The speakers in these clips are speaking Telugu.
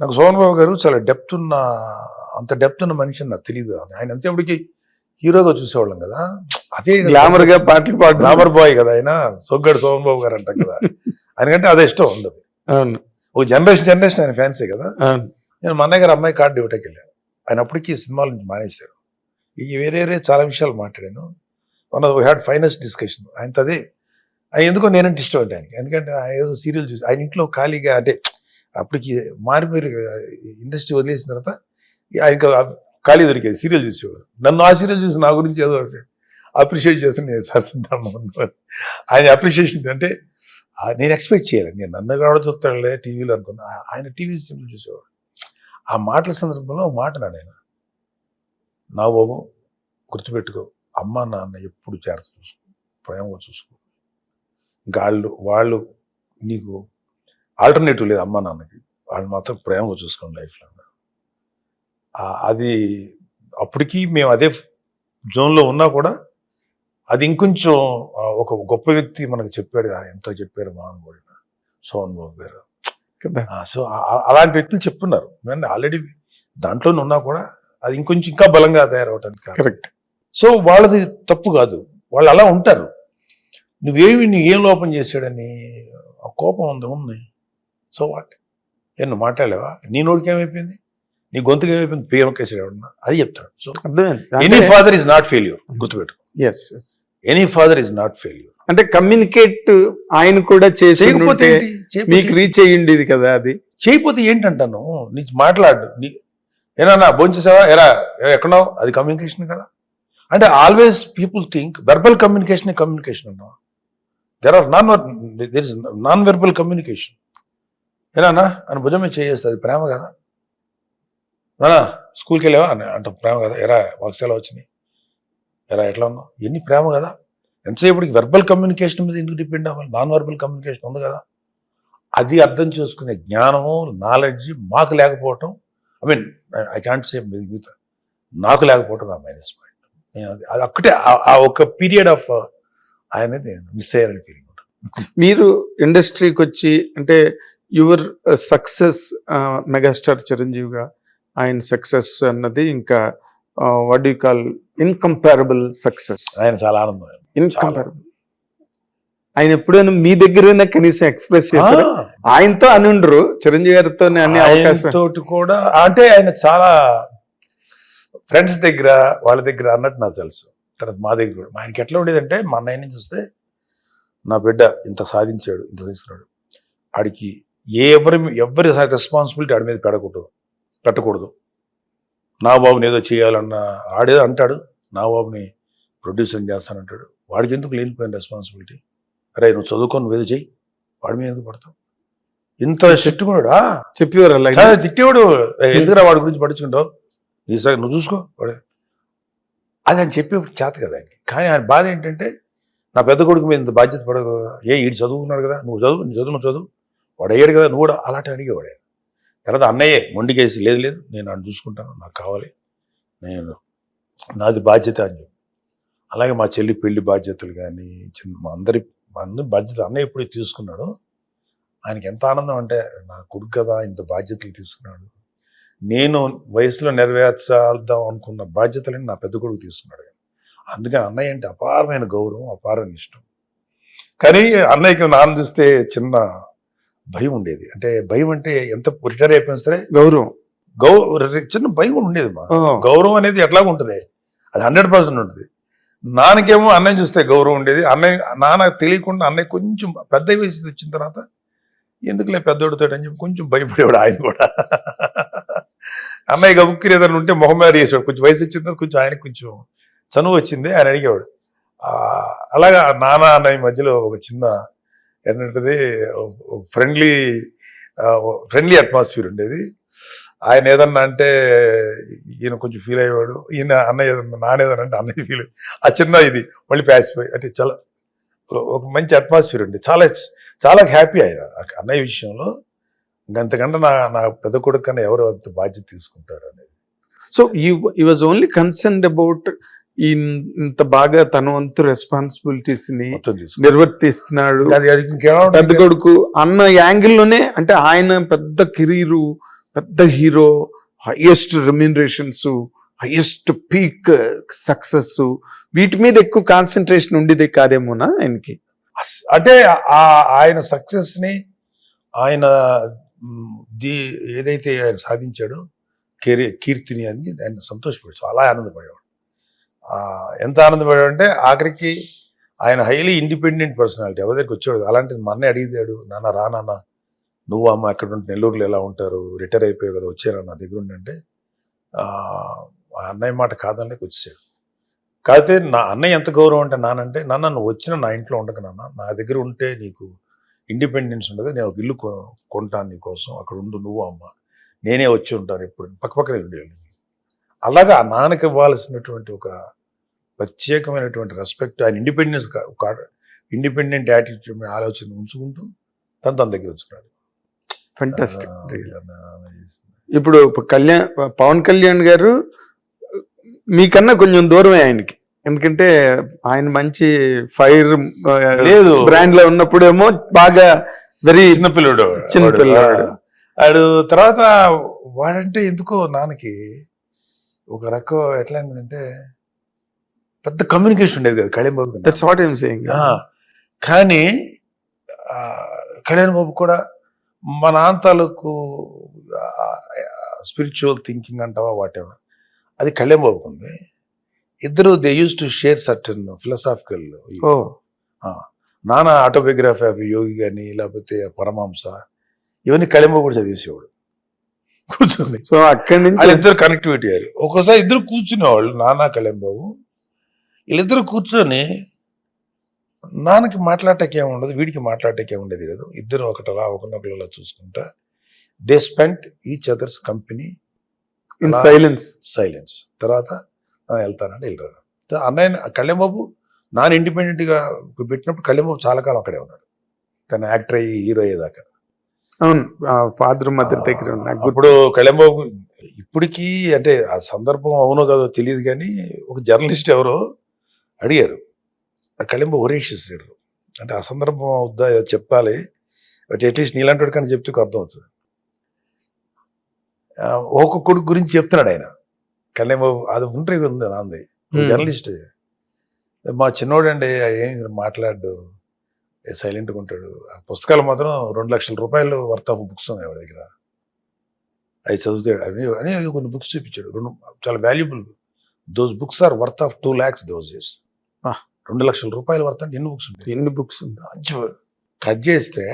నాకు సోహన్ బాబు గారు చాలా డెప్త్ ఉన్న అంత డెప్త్ ఉన్న మనిషి నాకు తెలియదు ఆయన ఎంతసేపటికి హీరోగా చూసేవాళ్ళం కదా. అదే గ్లామర్గా పాటలు పాడు గ్లామర్ బాయ్ కదా ఆయన. సొగ్గడు సోహన్ బాబు గారు అంటాం కదా. ఆయనకంటే అదే ఇష్టం ఉండదు. అవును. ఒక జనరేషన్ జనరేషన్ ఆయన ఫ్యాన్సే కదా. నేను మా అన్నయ్య గారు అమ్మాయి కార్డు ఇవ్వటానికి వెళ్ళాను. ఆయన అప్పటికి సినిమాల నుంచి మానేశారు. ఈ వేరే వేరే చాలా విషయాలు మాట్లాడాను. One of had finest discussion ఆయనతో అదే. ఆయన ఎందుకో నేనంటే ఇష్టం అంటే ఆయనకి ఎందుకంటే ఆయన ఏదో సీరియల్ చూసి ఆయన ఇంట్లో ఖాళీగా అంటే అప్పటికి మారిపోయి ఇండస్ట్రీ వదిలేసిన తర్వాత ఆయన ఖాళీ దొరికేది సీరియల్ చూసేవాడు. నన్ను ఆ సీరియల్ చూసి నా గురించి ఏదో అప్రిషియేట్ చేస్తాను నేను సార్ ఆయన అప్రిషియేషన్ అంటే నేను ఎక్స్పెక్ట్ చేయాలి నేను నన్ను కూడా చూస్తాడులే టీవీలో అనుకున్నా. ఆయన టీవీ సీరియల్ చూసేవాడు. ఆ మాటల సందర్భంలో ఒక మాట ఆయన. నా బాబు గుర్తుపెట్టుకో అమ్మ నాన్న ఎప్పుడు జాగ్రత్త చూసుకో ప్రేమగా చూసుకో. ఇంకా వాళ్ళు వాళ్ళు నీకు ఆల్టర్నేటివ్ లేదు అమ్మ నాన్నకి. వాళ్ళు మాత్రం ప్రేమగా చూసుకోండి లైఫ్లో అది అప్పటికి మేము అదే జోన్లో ఉన్నా కూడా అది ఇంకొంచెం ఒక గొప్ప వ్యక్తి మనకు చెప్పాడు ఎంతో చెప్పారు మహానుభావుడు సోహన్ బాబు గారు. సో అలాంటి వ్యక్తులు చెప్తున్నారు. నేను ఆల్రెడీ దాంట్లోనే ఉన్నా కూడా అది ఇంకొంచెం ఇంకా బలంగా తయారవటానికి. కరెక్ట్ సో వాళ్ళది తప్పు కాదు. వాళ్ళు అలా ఉంటారు. నువ్వేమి నీ ఏం లోపం చేశాడని? ఆ కోపం ఉంది ఉంది. సో వాట్ నువ్వు మాట్లాడలేవా? నీ నోటికి ఏమైపోయింది? నీ గొంతుకి ఏమైపోయింది? పేమకేసాడు ఎవడన్నా అది చెప్తాడు so any father is not failure గుర్తుపెట్టు yes yes any father is not failure అంటే కమ్యూనికేట్ ఆయన కూడా చేసి మీకు రీచ్ అయ్యిండేది కదా అది. చేయకపోతే ఏంటంటాను? నీ మాట్లాడు. నీ ఏనా భోంచేసావా ఎరా ఎక్కడో అది కమ్యూనికేషన్ కదా. అంటే always people think verbal communication communication అన్నా there are non there is non verbal communication ఏనా అని భుజం మీద అది ప్రేమ కదా? నానా స్కూల్కి వెళ్ళావా? అని అంటాం ప్రేమ కదా? ఎరా వర్క్స్ ఎలా వచ్చినాయి. ఎరా ఎట్లా ఉన్నావు? ఎన్ని ప్రేమ కదా? ఎంతసేపటికి వెర్బల్ కమ్యూనికేషన్ మీద ఎందుకు డిపెండ్ అవ్వాలి? నాన్ వెర్బల్ కమ్యూనికేషన్ ఉంది కదా? అది అర్థం చేసుకునే జ్ఞానము నాలెడ్జ్ మాకు లేకపోవటం I mean I can't say మిగతా నాకు లేకపోవటం నా మైనస్ పాయింట్ అది ఒక్కటే ఆ- ఒక పీరియడ్ ఆఫ్ ఆయన మిస్ అయ్యారని ఫీలింగ్ ఉంటుంది. మీరు ఇండస్ట్రీకి వచ్చి అంటే యువర్ సక్సెస్ మెగాస్టార్ చిరంజీవిగా ఆయన సక్సెస్ అన్నది ఇంకా what you call incomparable success ఆయన చాలా ఆనందం. ఇన్కంపారబుల్ ఆయన ఎప్పుడైనా మీ దగ్గరైనా కనీసం ఎక్స్ప్రెస్ చేశారు? ఆయనతో అని ఉండరు చిరంజీవి గారితో ఆయనతోటి కూడా అంటే ఆయన చాలా ఫ్రెండ్స్ దగ్గర వాళ్ళ దగ్గర అన్నట్టు నాకు తెలుసు. తర్వాత మా దగ్గర కూడా. ఆయనకి ఎట్లా ఉండేదంటే మా అన్నయ్యని చూస్తే నా బిడ్డ ఇంత సాధించాడు ఇంత తీసుకున్నాడు. ఆడికి ఎవరి ఎవరి రెస్పాన్సిబిలిటీ ఆడి మీద పెడకూడదు. పెట్టకూడదు. నా బాబుని ఏదో చేయాలన్న ఆడేదో అంటాడు. నా బాబుని ప్రొడ్యూసర్ చేస్తానంటాడు. వాడికి ఎందుకు లేనిపోయిన రెస్పాన్సిబిలిటీ అరే నువ్వు చదువుకొని నువ్వేదో చెయ్యి. వాడి మీద ఎందుకు పడతావు? ఇంత చెట్టుకున్నాడా చెప్పేవారు తిట్టేవాడు. "ఏ, ఎందుకురా వాడి గురించి పట్టించుకుంటావు? నీ సగం నువ్వు చూసుకో. వాడు అది అని చెప్పే చేత కదా ఆయనకి. కానీ ఆయన బాధ ఏంటంటే నా పెద్ద కొడుకు మీద ఇంత బాధ్యత పడదు. ఏ ఈడు చదువుకున్నాడు కదా నువ్వు చదువు నీ చదువు నువ్వు చదువు. వాడు అయ్యాడు కదా నువ్వు కూడా అలాంటి అడిగేవాడే తర్వాత అన్నయ్యే మొండికేసి లేదు లేదు నేను ఆయన చూసుకుంటాను నాకు కావాలి నేను నాది బాధ్యత అని చెప్పి. అలాగే మా చెల్లి పెళ్ళి బాధ్యతలు కానీ చిన్న మా అందరి అందరి బాధ్యత అన్నయ్య ఎప్పుడు తీసుకున్నాడు. ఆయనకి ఎంత ఆనందం అంటే నా కొడుకు కదా ఇంత బాధ్యతలు తీసుకున్నాడు. నేను వయసులో నెరవేర్చాల్దాం అనుకున్న బాధ్యతలని నా పెద్ద కొడుకు తీసుకున్నాడు అందుకని అన్నయ్య అంటే అపారమైన గౌరవం అపారమైన ఇష్టం. కానీ అన్నయ్యకి నాన్న చూస్తే చిన్న భయం ఉండేది. అంటే భయం అంటే ఎంత రిటైర్ అయిపోయినా సరే గౌరవం. గౌ చిన్న భయం కూడా ఉండేది మా గౌరవం అనేది ఎట్లా ఉంటుంది. అది హండ్రెడ్ పర్సెంట్ ఉంటుంది. నాన్నకేమో అన్నయ్య చూస్తే గౌరవం ఉండేది. అన్నయ్య నాన్న తెలియకుండా అన్నయ్య కొంచెం పెద్ద వయసు వచ్చిన తర్వాత ఎందుకులే పెద్దోడితో అని చెప్పి కొంచెం భయపడేవాడు ఆయన కూడా. అన్నయ్య గబుక్కిరి ఏదైనా ఉంటే మొహం మీద వేసాడు కొంచెం వయసు వచ్చిన తర్వాత కొంచెం ఆయనకు కొంచెం చనువు వచ్చింది. ఆయన అడిగేవాడు అలాగా నాన్న అన్నయ్య మధ్యలో ఒక చిన్న ఏంటంటే ఫ్రెండ్లీ ఫ్రెండ్లీ అట్మాస్ఫియర్ ఉండేది. ఆయన ఏదన్నా అంటే ఈయన కొంచెం ఫీల్ అయ్యేవాడు. ఈయన అన్నయ్య ఏదన్నా నాన్న ఏదన్నా అంటే అన్నయ్య ఫీల్ ఆ చిన్న ఇది మళ్ళీ ప్యాసిఫై అంటే చాలా ఒక మంచి అట్మాస్ఫియర్ ఉంది చాలా చాలా హ్యాపీ ఆయన. అన్నయ్య విషయంలో అంతకంటే నా నా పెద్ద కొడుకు కన్నా ఎవరు అంత బాధ్యత తీసుకుంటారు అనేది. సో ఈ వాజ్ ఓన్లీ కన్సర్న్ అబౌట్ ఇంత బాగా తన వంతు రెస్పాన్సిబిలిటీస్ని నిర్వర్తిస్తున్నాడు. పెద్ద కొడుకు అన్న యాంగిల్లోనే అంటే ఆయన పెద్ద కెరీరు పెద్ద hero highest remunerations highest peak success వీటి మీద ఎక్కువ కాన్సన్ట్రేషన్ ఉండేదే కాదేమోనా ఆయనకి? అంటే ఆ ఆయన సక్సెస్ని ఆయన ది ఏదైతే ఆయన సాధించాడో కెరీ కీర్తిని అని ఆయన సంతోషపడి చాలా ఆనందపడేవాడు. ఎంత ఆనందపడేవాడు అంటే ఆఖరికి ఆయన హైలీ ఇండిపెండెంట్ పర్సనాలిటీ ఎవరి దగ్గరికి వచ్చాడు అలాంటిది మా అన్నయ్య అడిగాడు నాన్న రా నాన్న నువ్వు అమ్మ అక్కడ ఉంటే నెల్లూరులో ఎలా ఉంటారు రిటైర్ అయిపోయావు కదా వచ్చారా నా దగ్గర ఉండంటే ఆ అన్నయ్య మాట కాదనలేక వచ్చేసాడు. కాకపోతే నా అన్నయ్య ఎంత గౌరవం అంటే నానంటే నాన్న నువ్వు వచ్చిన నా ఇంట్లో ఉండక నాన్న నా దగ్గర ఉంటే నీకు ఇండిపెండెన్స్ ఉండదు నేను ఒక ఇల్లు కొ- కొంటాను నీకోసం అక్కడ ఉండు నువ్వు అమ్మ నేనే వచ్చి ఉంటాను ఎప్పుడు పక్క పక్కనే ఉండేది అలాగా ఆ నాన్నకి ఇవ్వాల్సినటువంటి ఒక ప్రత్యేకమైనటువంటి రెస్పెక్ట్ ఆయన ఇండిపెండెన్స్ ఇండిపెండెంట్ యాటిట్యూడ్ ఆలోచన ఉంచుకుంటూ తను తన దగ్గర ఉంచుకున్నాడు. ఇప్పుడు కళ్యాణ్ పవన్ కళ్యాణ్ గారు మీకన్నా కొంచెం దూరమే ఆయనకి. ఎందుకంటే ఆయన మంచి ఫైర్ లేదు. బ్రాండ్లో ఉన్నప్పుడేమో బాగా వెరీ చిన్నపిల్లడు చిన్నపిల్లాడు. ఆడు తర్వాత వాడంటే ఎందుకో నాన్నకి ఒక రకం ఎట్లా అంటే పెద్ద కమ్యూనికేషన్ ఉండేది కదా Kalyan Babu that's what I'm saying కానీ కళ్యాణ్ బాబు కూడా మా నాన్న తాలూకు స్పిరిచువల్ థింకింగ్ అంటావా వాట్ ఎవర్ అది కళ్యాణ్ బాబుకు ఉంది. ఇద్దరు they used to share certain philosophical oh. నాన్న ఆటోబయోగ్రఫీ ఆఫ్ యోగి కానీ లేకపోతే పరమాంస ఇవన్నీ కళింబ కూడా చదివేసేవాడు. కూర్చొని సో అక్కడి నుంచి వాళ్ళిద్దరు కనెక్టివిటీ అయ్యారు ఒక్కోసారి ఇద్దరు కూర్చునేవాళ్ళు నాన్న కళ్యాణబాబు వీళ్ళిద్దరు కూర్చొని నాన్నకి మాట్లాడటానికి ఏమి ఉండదు వీడికి మాట్లాడటానికి ఏమి ఉండేది కదా. ఇద్దరు ఒకటలా ఒకరినొకరు అలా చూసుకుంటా they spent each others company in అలా- సైలెన్స్ సైలెన్స్ తర్వాత "ఆ, వెళ్తానంటే వెళ్ళారు. త- అన్నయ్య కళ్యాణబాబు నాన్న ఇండిపెండెంట్గా పెట్టినప్పుడు కళ్యాణబాబు చాలా కాలం అక్కడే ఉన్నాడు. తను యాక్టర్ అయ్యి హీరో అయ్యేదాకా. అవును ఫాదర్ మదర్ దగ్గర ఇప్పుడు కళ్యాణబాబు ఇప్పటికీ అంటే ఆ సందర్భం అవునో కాదో తెలియదు కానీ ఒక జర్నలిస్ట్ ఎవరో అడిగారు. కళ్యాణబాబు ఒరేషియస్ లీడర్ అంటే ఆ సందర్భం అవుద్దా చెప్పాలి. బట్ అట్లీస్ట్ నీలాంటి వాడు కానీ చెప్తే అర్థం అవుతుంది. ఆ, ఒక కొడుకు గురించి చెప్తున్నాడు ఆయన. కళ్యాణబాబు అది ఉంటే ఉంది నాంది జర్నలిస్ట్. మా చిన్నోడు అండి ఏం మాట్లాడు సైలెంట్గా ఉంటాడు. ఆ పుస్తకాలు మాత్రం రెండు లక్షల రూపాయలు వర్త్ ఆఫ్ బుక్స్ ఉన్నాయి వాడి దగ్గర. అవి చదువుతాడు. అవి అని కొన్ని బుక్స్ చూపించాడు. రెండు చాలా valuable. Those books are worth of two lakhs those days Ah. రెండు లక్షల రూపాయలు అంటే ఎన్ని బుక్స్ ఉంటాయి? ఎన్ని బుక్స్ ఉంది మంచి కట్ చేస్తే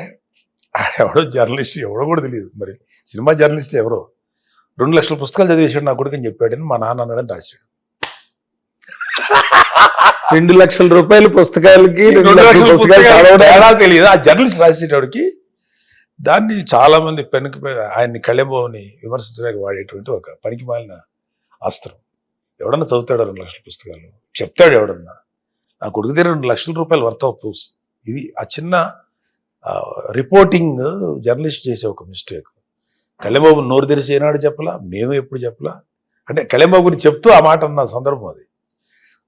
ఎవడో జర్నలిస్ట్ ఎవడో కూడా తెలియదు. మరి సినిమా జర్నలిస్ట్ ఎవరో? రెండు లక్షల పుస్తకాలు చదివేశాడు నా కొడుకు అని చెప్పాడని మా నాన్న అన్నాడని రాశాడు. రెండు లక్షల రూపాయల పుస్తకాలకి తెలియదు. ఆ జర్నలిస్ట్ రాసేటోడికి దాన్ని చాలా మంది పెనుక ఆయన్ని కళ్యాణబాబుని విమర్శించడానికి వాడేటువంటి ఒక పనికి మాలిన అస్త్రం. ఎవడన్నా చదువుతాడు రెండు లక్షల పుస్తకాలు? చెప్తాడు ఎవడన్నా? నా కొడుకు దగ్గర రెండు లక్షల రూపాయలు వర్త్ ఆఫ్ బుక్స్ ఇది ఆ చిన్న రిపోర్టింగ్ జర్నలిస్ట్ చేసే ఒక మిస్టేక్ కళ్యాణబాబు నోరు తెరిచి ఏనాడు చెప్పలా? మేము ఎప్పుడు చెప్పలా? అంటే కళ్యాణబాబు గురించి చెప్తూ ఆ మాట అన్న సందర్భం అది.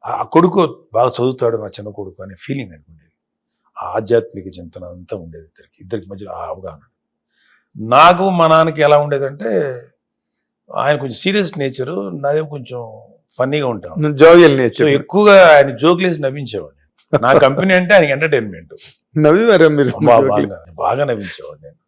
ఆ కొడుకు బాగా చదువుతాడు నా చిన్న కొడుకు అనే ఫీలింగ్ అనుకుండేది ఆ ఆధ్యాత్మిక చింతన అంతా ఉండేది ఇద్దరికి. ఇద్దరికి మధ్యలో ఆ అవగాహన. నాకు మా నాన్నకి ఎలా ఉండేదంటే ఆయన కొంచెం సీరియస్ నేచరు నాదేం కొంచెం ఫన్నీగా ఉంటాను జోవియల్ సో నేచర్ ఎక్కువగా ఆయన జోక్లేసి నవ్వించేవాడిని. నా కంపెనీ అంటే ఆయనకి ఎంటర్టైన్మెంట్. మీరు బాగా బాగా నవ్వించేవాడు నేను.